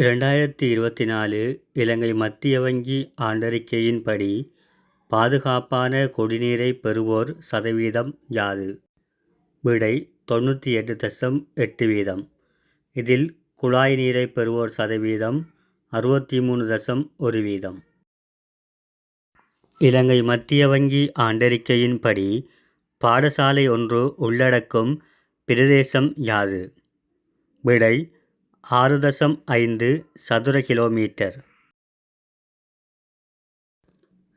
இரண்டாயிரத்தி இருபத்தி நாலு இலங்கை மத்திய வங்கி ஆண்டறிக்கையின்படி பாதுகாப்பான குடிநீரை பெறுவோர் சதவீதம் யாது? விடை தொண்ணூற்றி எட்டு தசம் எட்டு வீதம். இதில் குழாய் நீரை பெறுவோர் சதவீதம் அறுபத்தி மூணு தசம் ஒரு வீதம். இலங்கை மத்திய வங்கி ஆண்டறிக்கையின்படி பாடசாலை ஒன்று உள்ளடக்கும் பிரதேசம் யாது? விடை ஆறு தசம் ஐந்து சதுர கிலோமீட்டர்.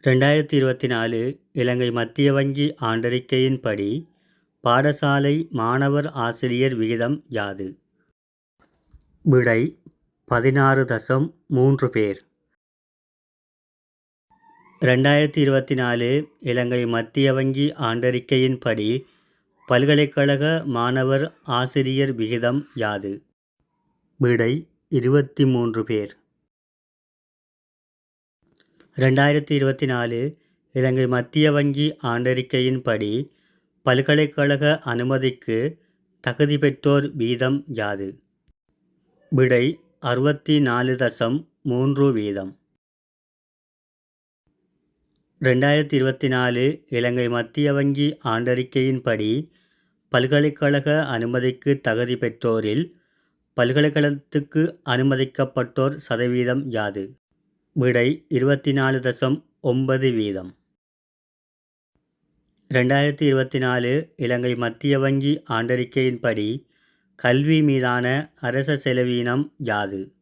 ரெண்டாயிரத்தி இருபத்தி நாலு இலங்கை மத்திய வங்கி ஆண்டறிக்கையின்படி பாடசாலை மாணவர் ஆசிரியர் விகிதம் யாது? விடை பதினாறு தசம் மூன்று பேர். ரெண்டாயிரத்தி இருபத்தி நாலு இலங்கை மத்திய வங்கி ஆண்டறிக்கையின்படி பல்கலைக்கழக மாணவர் ஆசிரியர் விகிதம் யாது? விடை இருபத்தி மூன்று பேர். ரெண்டாயிரத்தி இருபத்தி நாலு இலங்கை மத்திய வங்கி ஆண்டறிக்கையின்படி பல்கலைக்கழக அனுமதிக்கு தகுதி பெற்றோர் வீதம் யாது? விடை அறுபத்தி நாலு தசம் மூன்று வீதம். ரெண்டாயிரத்தி இருபத்தி நாலு இலங்கை மத்திய வங்கி ஆண்டறிக்கையின்படி பல்கலைக்கழக அனுமதிக்கு தகுதி பெற்றோரில் பல்கலைக்கழகத்துக்கு அனுமதிக்கப்பட்டோர் சதவீதம் யாது? விடை இருபத்தி நாலு தசம் ஒன்பது வீதம். ரெண்டாயிரத்தி இருபத்தி நாலு இலங்கை மத்திய வங்கி ஆண்டறிக்கையின்படி கல்வி மீதான அரச செலவீனம் யாது?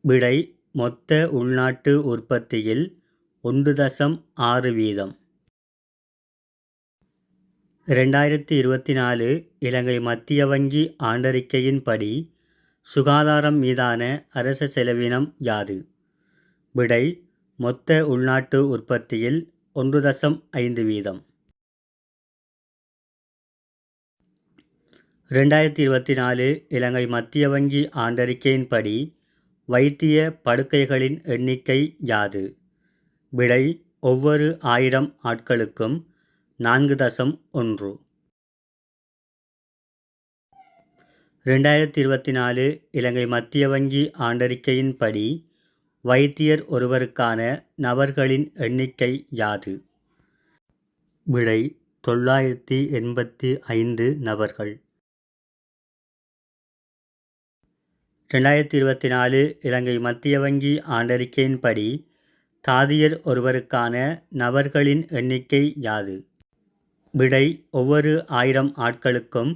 விடை மொத்த உள்நாட்டு உற்பத்தியில் ஒன்று தசம் ஆறு வீதம். ரெண்டாயிரத்தி இருபத்தி நாலு இலங்கை மத்திய வங்கி ஆண்டறிக்கையின்படி சுகாதாரம் மீதான அரச செலவினம் யாது? விடை மொத்த உள்நாட்டு உற்பத்தியில் ஒன்று தசம் ஐந்து வீதம். ரெண்டாயிரத்தி இருபத்தி நாலு இலங்கை மத்திய வங்கி ஆண்டறிக்கையின்படி வைத்திய படுக்கைகளின் எண்ணிக்கை யாது? விடை ஒவ்வொரு ஆயிரம் ஆட்களுக்கும் நான்கு தசம் ஒன்று. ரெண்டாயிரத்தி இருபத்தி நாலு இலங்கை மத்திய வங்கி ஆண்டறிக்கையின்படி வைத்தியர் ஒருவருக்கான நபர்களின் எண்ணிக்கை யாது? விடை தொள்ளாயிரத்தி எண்பத்தி ஐந்து நபர்கள். ரெண்டாயிரத்தி இருபத்தி நாலு இலங்கை மத்திய வங்கி ஆண்டறிக்கையின்படி தாதியர் ஒருவருக்கான நபர்களின் எண்ணிக்கை யாது? விடை ஒவ்வொரு ஆயிரம் ஆட்களுக்கும்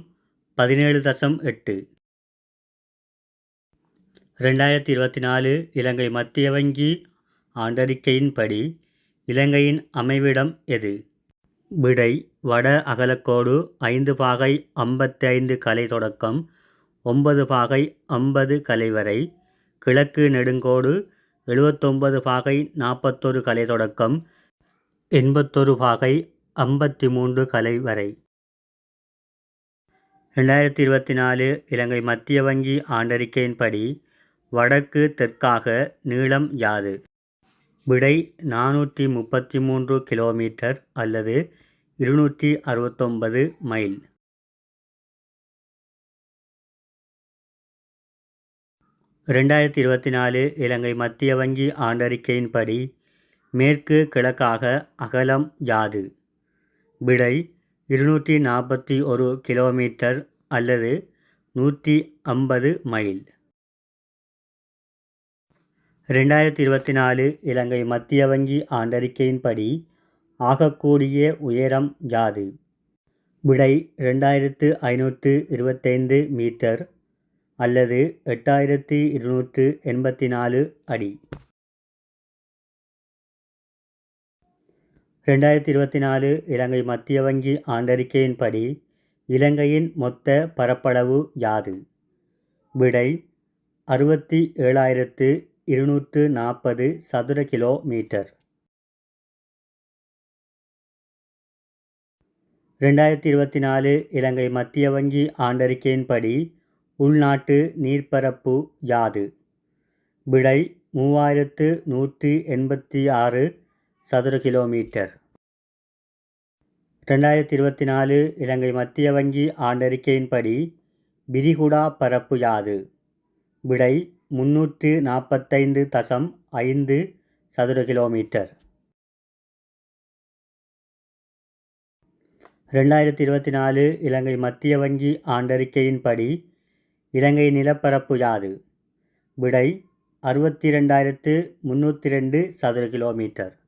பதினேழு தசம் எட்டு. ரெண்டாயிரத்தி இருபத்தி நாலு இலங்கை மத்திய வங்கி ஆண்டறிக்கையின்படி இலங்கையின் அமைவிடம் எது? விடை வட அகலக்கோடு ஐந்து பாகை ஐம்பத்தி ஐந்து கலை தொடக்கம் ஒன்பது பாகை ஐம்பது கலை வரை கிழக்கு நெடுங்கோடு எழுபத்தொன்பது பாகை நாற்பத்தொரு கலை தொடக்கம் எண்பத்தொரு பாகை ஐம்பத்தி மூன்று கலை வரை. ரெண்டாயிரத்தி இருபத்தி நாலு இலங்கை மத்திய வங்கி ஆண்டறிக்கையின்படி வடக்கு தெற்காக நீளம் யாது? விடை நானூற்றி முப்பத்தி மூன்று கிலோமீட்டர் அல்லது இருநூற்றி அறுபத்தொன்பது மைல். ரெண்டாயிரத்தி இருபத்தி நாலு இலங்கை மத்திய வங்கி ஆண்டறிக்கையின்படி மேற்கு கிழக்காக அகலம் யாது? விடை இருநூற்றி நாற்பத்தி ஒரு கிலோமீட்டர் அல்லது நூற்றி ஐம்பது மைல். ரெண்டாயிரத்தி இருபத்தி நாலு இலங்கை மத்திய வங்கி ஆண்டறிக்கையின்படி ஆகக்கூடிய உயரம் யாது? விடை ரெண்டாயிரத்து ஐநூற்று இருபத்தைந்து மீட்டர் அல்லது எட்டாயிரத்தி இருநூற்று எண்பத்தி நாலு அடி. ரெண்டாயிரத்தி இருபத்தி நாலு இலங்கை மத்திய வங்கி ஆண்டறிக்கையின்படி இலங்கையின் மொத்த பரப்பளவு யாது? விடை அறுபத்தி ஏழாயிரத்து இருநூற்று நாற்பது சதுர கிலோமீட்டர். ரெண்டாயிரத்தி இருபத்தி நாலு இலங்கை மத்திய வங்கி ஆண்டறிக்கையின்படி உள்நாட்டு நீர்ப்பரப்பு யாது? விடை மூவாயிரத்து நூற்றி எண்பத்தி ஆறு சதுர கிலோமீட்டர். ரெண்டாயிரத்தி இருபத்தி நாலு இலங்கை மத்திய வங்கி ஆண்டறிக்கையின்படி விரிகுடா பரப்பு யாது? விடை முன்னூற்று நாற்பத்தைந்து தசம் ஐந்து சதுர கிலோமீட்டர். ரெண்டாயிரத்தி இருபத்தி நாலு இலங்கை மத்திய வங்கி ஆண்டறிக்கையின்படி இலங்கை நிலப்பரப்பு யாது? விடை அறுபத்தி ரெண்டாயிரத்து முந்நூற்றி ரெண்டு சதுர கிலோமீட்டர்.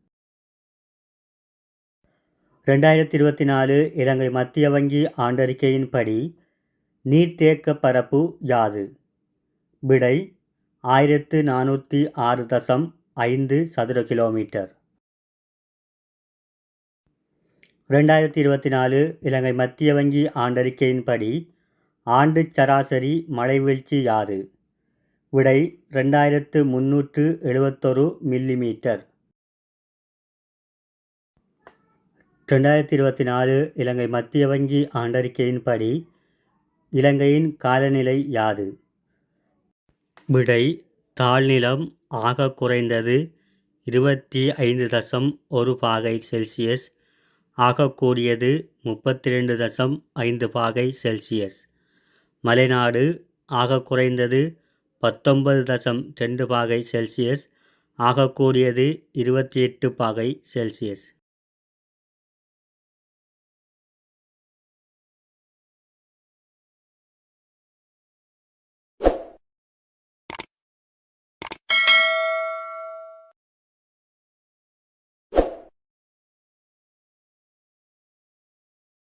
ரெண்டாயிரத்தி இருபத்தி நாலு இலங்கை மத்திய வங்கி ஆண்டறிக்கையின்படி நீர்த்தேக்க பரப்பு யாது? விடை ஆயிரத்து நானூற்றி ஆறு தசம் ஐந்து சதுர கிலோமீட்டர். ரெண்டாயிரத்தி இருபத்தி நாலு இலங்கை மத்திய வங்கி ஆண்டறிக்கையின்படி ஆண்டு சராசரி மழை வீழ்ச்சி யாது? விடை ரெண்டாயிரத்து முன்னூற்று எழுபத்தொரு மில்லிமீட்டர். ரெண்டாயிரத்தி இருபத்தி நாலு இலங்கை மத்திய வங்கி ஆண்டறிக்கையின்படி இலங்கையின் காலநிலை யாது? விடை தாழ்நிலம் ஆக குறைந்தது இருபத்தி ஐந்து தசம் ஒரு பாகை செல்சியஸ் ஆகக்கூடியது முப்பத்தி ரெண்டு தசம் ஐந்து பாகை செல்சியஸ். மலைநாடு ஆக குறைந்தது பத்தொன்பது தசம் ரெண்டு பாகை செல்சியஸ் ஆகக்கூடியது இருபத்தி எட்டு பாகை செல்சியஸ்.